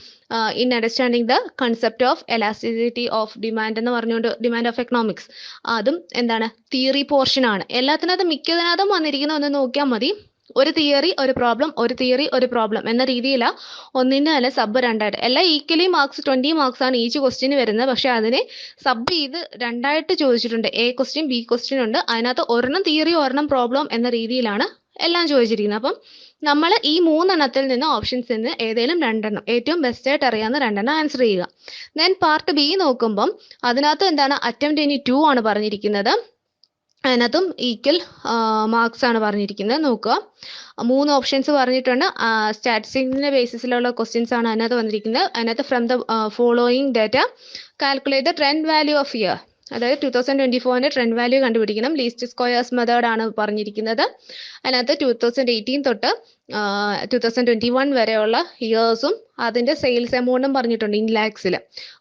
in understanding the concept of elasticity of demand എന്ന് പറഞ്ഞുകൊണ്ട് ഡിമാൻഡ് ഓഫ് എക്കണോമിക്സ് അതും എന്താണ് തിയറി പോർഷൻ ആണ്. എല്ലാത്തിനകത്തും മിക്കതിനകത്തും വന്നിരിക്കുന്ന ഒന്ന് നോക്കിയാൽ മതി. ഒരു തിയറി ഒരു പ്രോബ്ലം ഒരു തിയറി ഒരു പ്രോബ്ലം എന്ന രീതിയിലാണ് ഒന്നിന്റെ അല്ല സബ് രണ്ടായിട്ട്. എല്ലാം ഈക്വലി മാർക്സ് ട്വന്റി മാർക്സ് ആണ് ഈച്ച് ക്വസ്റ്റ്യന് വരുന്നത്. പക്ഷെ അതിനെ സബ് ചെയ്ത് രണ്ടായിട്ട് ചോദിച്ചിട്ടുണ്ട്. എ ക്വസ്റ്റ്യൻ ബി ക്വസ്റ്റ്യൻ ഉണ്ട്. അതിനകത്ത് ഒരെണ്ണം തിയറി ഒരെണ്ണം പ്രോബ്ലം എന്ന രീതിയിലാണ് എല്ലാം ചോദിച്ചിരിക്കുന്നത്. അപ്പം നമ്മൾ ഈ മൂന്നെണ്ണത്തിൽ നിന്ന് ഓപ്ഷൻസ് നിന്ന് ഏതെങ്കിലും രണ്ടെണ്ണം ഏറ്റവും ബെസ്റ്റ് ആയിട്ട് അറിയാവുന്ന രണ്ടെണ്ണം ആൻസർ ചെയ്യുക. ദെൻ പാർട്ട് ബി നോക്കുമ്പം അതിനകത്ത് എന്താണ്? അറ്റംപ്റ്റ് ഇനി ടു ആണ് പറഞ്ഞിരിക്കുന്നത്. അതിനകത്തും ഈക്വൽ മാർക്സ് ആണ് പറഞ്ഞിരിക്കുന്നത്. നോക്കുക. മൂന്ന് ഓപ്ഷൻസ് പറഞ്ഞിട്ടുണ്ട്. സ്റ്റാറ്റിസ്റ്റിക്സിന്റെ ബേസിസിലുള്ള ക്വസ്റ്റ്യൻസ് ആണ് അതിനകത്ത് വന്നിരിക്കുന്നത്. അതിനകത്ത് from the following data calculate the trend value of year അതായത് ടു തൗസൻഡ് ട്വന്റി ഫോറിന്റെ ട്രെൻഡ് വാല്യൂ കണ്ടുപിടിക്കണം. ലീസ്റ്റ് സ്ക്വയേഴ്സ് മെത്തേഡ് ആണ് പറഞ്ഞിരിക്കുന്നത്. അതിനകത്ത് ടു തൗസൻഡ് എയ്റ്റീൻ തൊട്ട് ടു തൗസൻഡ് ട്വന്റി വൺ വരെയുള്ള ഇയേഴ്സും അതിന്റെ സെയിൽസ് എമൗണ്ടും പറഞ്ഞിട്ടുണ്ട്. ഇൻ ലാക്സിൽ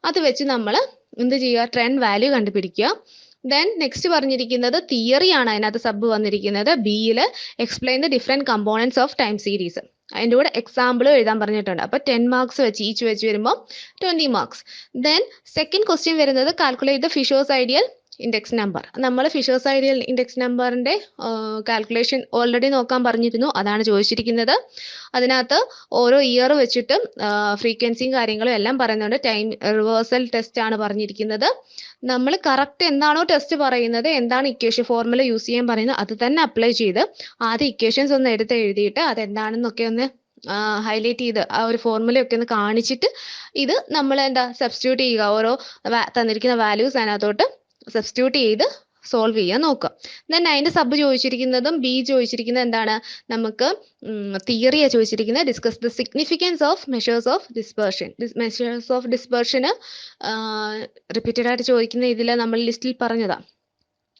അത് വെച്ച് നമ്മൾ എന്ത് ചെയ്യുക? ട്രെൻഡ് വാല്യൂ കണ്ടുപിടിക്കുക. ദെൻ നെക്സ്റ്റ് പറഞ്ഞിരിക്കുന്നത് തിയറിയാണ് അതിനകത്ത് സബ് വന്നിരിക്കുന്നത്. ബിയിൽ explain the different components of time series അതിന്റെ കൂടെ എക്സാമ്പിൾ എഴുതാൻ പറഞ്ഞിട്ടുണ്ട്. അപ്പോൾ ടെൻ മാർക്സ് വെച്ച് ഈച്ച് വെച്ച് വരുമ്പോൾ twenty marks then second question വരുന്നത് calculate the Fisher's ideal index number നമ്മൾ ഫിഷേഴ്സ് ഐഡിയൽ ഇൻഡെക്സ് നമ്പറിന്റെ കാൽക്കുലേഷൻ ഓൾറെഡി നോക്കാൻ പറഞ്ഞിരുന്നു. അതാണ് ചോദിച്ചിരിക്കുന്നത്. അതിനകത്ത് ഓരോ ഇയർ വെച്ചിട്ട് ഫ്രീക്വൻസിയും കാര്യങ്ങളും എല്ലാം പറയുന്നുണ്ട്. ടൈം റിവേഴ്സൽ ടെസ്റ്റ് ആണ് പറഞ്ഞിരിക്കുന്നത്. നമ്മൾ കറക്റ്റ് എന്താണോ ടെസ്റ്റ് പറയുന്നത് എന്താണ് ഇക്വേഷൻ ഫോർമുല യൂസ് ചെയ്യാൻ പറയുന്നത് അത് തന്നെ അപ്ലൈ ചെയ്ത് ആദ്യം ഇക്വേഷൻസ് ഒന്ന് എടുത്ത് എഴുതിയിട്ട് അതെന്താണെന്നൊക്കെ ഒന്ന് ഹൈലൈറ്റ് ചെയ്ത് ആ ഒരു ഫോർമുലയൊക്കെ ഒന്ന് കാണിച്ചിട്ട് ഇത് നമ്മൾ എന്താ സബ്സ്റ്റിറ്റ്യൂട്ട് ചെയ്യുക. ഓരോ തന്നിരിക്കുന്ന വാല്യൂസ് അതിനകത്തോട്ട് സബ്സ്റ്റിറ്റ്യൂട്ട് ചെയ്ത് സോൾവ് ചെയ്യാൻ നോക്കുക. ദെൻ അതിന്റെ സബ് ചോദിച്ചിരിക്കുന്നതും ബി ചോദിച്ചിരിക്കുന്നത് എന്താണ്? നമുക്ക് തിയറിയാണ് ചോദിച്ചിരിക്കുന്നത് discuss the significance of measures of dispersion measures of ഡിസ്പേർഷന് repeated ആയിട്ട് ചോദിക്കുന്ന ഇതിൽ നമ്മൾ ലിസ്റ്റിൽ പറഞ്ഞതാ.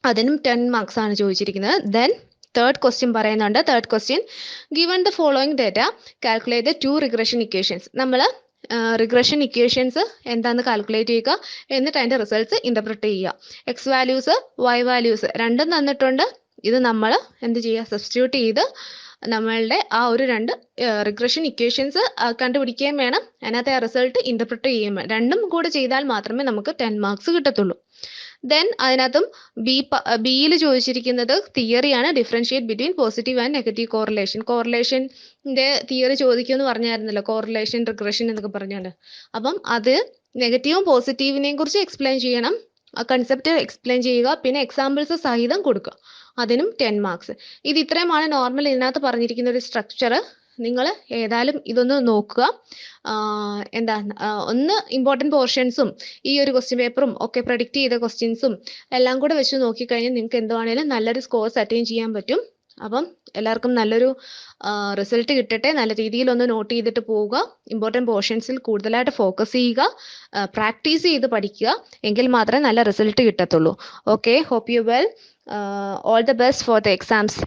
അതിനും ടെൻ മാർക്സ് ആണ് ചോദിച്ചിരിക്കുന്നത്. ദെൻ തേർഡ് ക്വസ്റ്റ്യൻ പറയുന്നുണ്ട്. Third question given the following data calculate the two regression equations നമ്മൾ റിഗ്രഷൻ ഇക്വേഷൻസ് എന്താണെന്ന് കാൽക്കുലേറ്റ് ചെയ്യുക. എന്നിട്ട് അതിന്റെ റിസൾട്ട്സ് ഇന്റർപ്രറ്റ് ചെയ്യുക. എക്സ് വാല്യൂസ് വൈ വാല്യൂസ് രണ്ടും തന്നിട്ടുണ്ട്. ഇത് നമ്മൾ എന്ത് ചെയ്യുക? സബ്സ്റ്റിറ്റ്യൂട്ട് ചെയ്ത് നമ്മളുടെ ആ ഒരു രണ്ട് റിഗ്രഷൻ ഇക്വേഷൻസ് കണ്ടുപിടിക്കുകയും വേണം. അതിനകത്തെ ആ റിസൾട്ട് ഇന്റർപ്രറ്റ് ചെയ്യുകയും രണ്ടും കൂടെ ചെയ്താൽ മാത്രമേ നമുക്ക് ടെൻ മാർക്സ് കിട്ടത്തുള്ളൂ. ദെൻ അതിനകത്തും ബി ബിയിൽ ചോദിച്ചിരിക്കുന്നത് തിയറിയാണ് differentiate between positive and negative correlation കോറിലേഷന്റെ theory ചോദിക്കുമെന്ന് പറഞ്ഞായിരുന്നല്ലോ കോറിലേഷൻ റിഗ്രഷൻ എന്നൊക്കെ പറഞ്ഞുകൊണ്ട്. അപ്പം അത് നെഗറ്റീവും പോസിറ്റീവിനെയും കുറിച്ച് എക്സ്പ്ലെയിൻ ചെയ്യണം. ആ കൺസെപ്റ്റ് എക്സ്പ്ലെയിൻ ചെയ്യുക പിന്നെ എക്സാമ്പിൾസ് സഹിതം കൊടുക്കുക. അതിനും ടെൻ മാർക്സ് ഇത് ഇത്രയുമാണ് നോർമൽ ഇതിനകത്ത് പറഞ്ഞിരിക്കുന്ന ഒരു സ്ട്രക്ചർ നിങ്ങൾ ഏതായാലും ഇതൊന്ന് നോക്കുക. എന്താ ഒന്ന് ഇമ്പോർട്ടന്റ് പോർഷൻസും ഈ ഒരു ക്വസ്റ്റ്യൻ പേപ്പറും ഒക്കെ പ്രഡിക്റ്റ് ചെയ്ത ക്വസ്റ്റ്യൻസും എല്ലാം കൂടെ വെച്ച് നോക്കിക്കഴിഞ്ഞാൽ നിങ്ങൾക്ക് എന്തുവാണേലും നല്ലൊരു സ്കോർസ് അറ്റൈൻ ചെയ്യാൻ പറ്റും. അപ്പം എല്ലാവർക്കും നല്ലൊരു റിസൾട്ട് കിട്ടട്ടെ. നല്ല രീതിയിൽ ഒന്ന് നോട്ട് ചെയ്തിട്ട് പോവുക. ഇമ്പോർട്ടന്റ് പോർഷൻസിൽ കൂടുതലായിട്ട് ഫോക്കസ് ചെയ്യുക. പ്രാക്ടീസ് ചെയ്ത് പഠിക്കുക. എങ്കിൽ മാത്രമേ നല്ല റിസൾട്ട് കിട്ടത്തുള്ളൂ. Okay hope you well all the best for the exams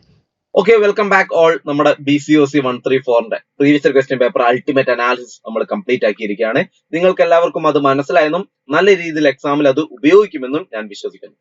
okay welcome back all നമ്മുടെ B C O C one three ഫോറിന്റെ previous question paper ultimate analysis നമ്മൾ കംപ്ലീറ്റ് ആക്കിയിരിക്കുകയാണ്. നിങ്ങൾക്ക് എല്ലാവർക്കും അത് മനസ്സിലായെന്നും നല്ല രീതിയിൽ എക്സാമിൽ അത് ഉപയോഗിക്കുമെന്നും ഞാൻ വിശ്വസിക്കുന്നു.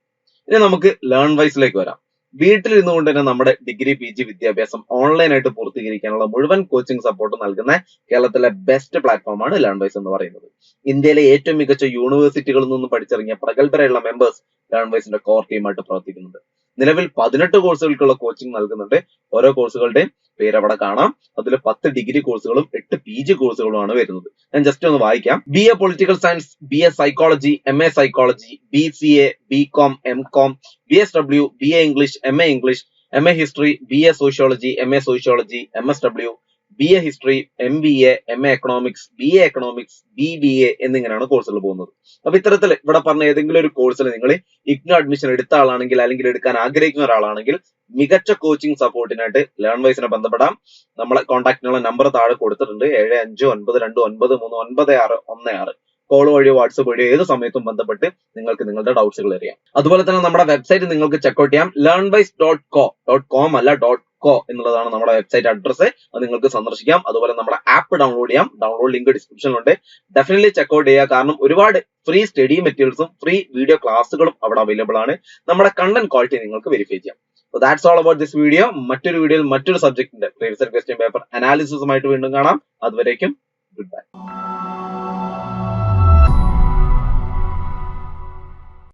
ഇനി നമുക്ക് ലേൺ വൈസിലേക്ക് വരാം. വീട്ടിലിരുന്നു കൊണ്ട് തന്നെ നമ്മുടെ ഡിഗ്രി പി ജി വിദ്യാഭ്യാസം ഓൺലൈനായിട്ട് പൂർത്തീകരിക്കാനുള്ള മുഴുവൻ കോച്ചിങ് സപ്പോർട്ട് നൽകുന്ന കേരളത്തിലെ ബെസ്റ്റ് പ്ലാറ്റ്ഫോമാണ് ലേൺ വൈസ് എന്ന് പറയുന്നത്. ഇന്ത്യയിലെ ഏറ്റവും മികച്ച യൂണിവേഴ്സിറ്റികളിൽ നിന്നും പഠിച്ചിറങ്ങിയ പ്രഗത്ഭരായുള്ള മെമ്പേഴ്സ് ലേൺ വൈസിന്റെ കോർ ടീമായിട്ട് പ്രവർത്തിക്കുന്നുണ്ട്. നിലവിൽ പതിനെട്ട് കോഴ്സുകൾക്കുള്ള കോച്ചിങ് നൽകുന്നുണ്ട്. ഓരോ കോഴ്സുകളുടെയും പേര് അവിടെ കാണാം. അതിൽ പത്ത് ഡിഗ്രി കോഴ്സുകളും എട്ട് പി ജി കോഴ്സുകളുമാണ് വരുന്നത്. ഞാൻ ജസ്റ്റ് ഒന്ന് വായിക്കാം. B A political science B A psychology M A psychology B C A B com M com B S W B A English M A English M A history B A sociology M A sociology M S W B A history M B A M A economics B A economics B B A എന്നിങ്ങനെയാണ് കോഴ്സുകൾ പോകുന്നത്. അപ്പൊ ഇത്തരത്തിൽ ഇവിടെ പറഞ്ഞ ഏതെങ്കിലും ഒരു കോഴ്സിൽ നിങ്ങൾ ഇഗ്നോ അഡ്മിഷൻ എടുത്ത ആളാണെങ്കിൽ അല്ലെങ്കിൽ എടുക്കാൻ ആഗ്രഹിക്കുന്ന ഒരാളാണെങ്കിൽ മികച്ച കോച്ചിങ് സപ്പോർട്ടിനായിട്ട് ലേൺ വൈസിനെ ബന്ധപ്പെടാം. നമ്മളെ കോൺടാക്റ്റിനുള്ള നമ്പർ താഴെ കൊടുത്തിട്ടുണ്ട്. ഏഴ് അഞ്ച് ഒൻപത് രണ്ട് ഒൻപത് മൂന്ന് ഒൻപത് ആറ് ഒന്ന് ആറ്. കോൾ വഴിയോ വാട്സപ്പ് വഴിയോ ഏത് സമയത്തും ബന്ധപ്പെട്ട് നിങ്ങൾക്ക് നിങ്ങളുടെ ഡൗട്ട്സുകൾ അറിയാം. അതുപോലെ തന്നെ നമ്മുടെ വെബ്സൈറ്റ് നിങ്ങൾക്ക് ചെക്ക്ഔട്ട് ചെയ്യാം. Learn wise dot co dot com അല്ല ഡോട്ട് കോ എന്നുള്ളതാണ് നമ്മുടെ വെബ്സൈറ്റ് അഡ്രസ്സ് അത് നിങ്ങൾക്ക് സന്ദർശിക്കാം. അതുപോലെ നമ്മുടെ ആപ്പ് ഡൗൺലോഡ് ചെയ്യാം. ഡൗൺലോഡ് ലിങ്ക് ഡിസ്ക്രിപ്ഷനിലുണ്ട് ഡെഫിനറ്റ്ലി ചെക്ക്ഔട്ട് ചെയ്യുക കാരണം ഒരുപാട് ഫ്രീ സ്റ്റഡി മെറ്റീരിയൽസും ഫ്രീ വീഡിയോ ക്ലാസ്സുകളും അവിടെ അവൈലബിൾ ആണ്. നമ്മുടെ കണ്ടന്റ് ക്വാളിറ്റി നിങ്ങൾക്ക് വെരിഫൈ ചെയ്യാം. So that's all about this video മറ്റൊരു വീഡിയോയിൽ മറ്റൊരു സബ്ജക്റ്റിന്റെ പ്രീവിയസ് ക്വസ്റ്റ്യൻ പേപ്പർ അനാലിസിസുമായിട്ട് വീണ്ടും കാണാം. അതുവരേക്കും ഗുഡ് ബൈ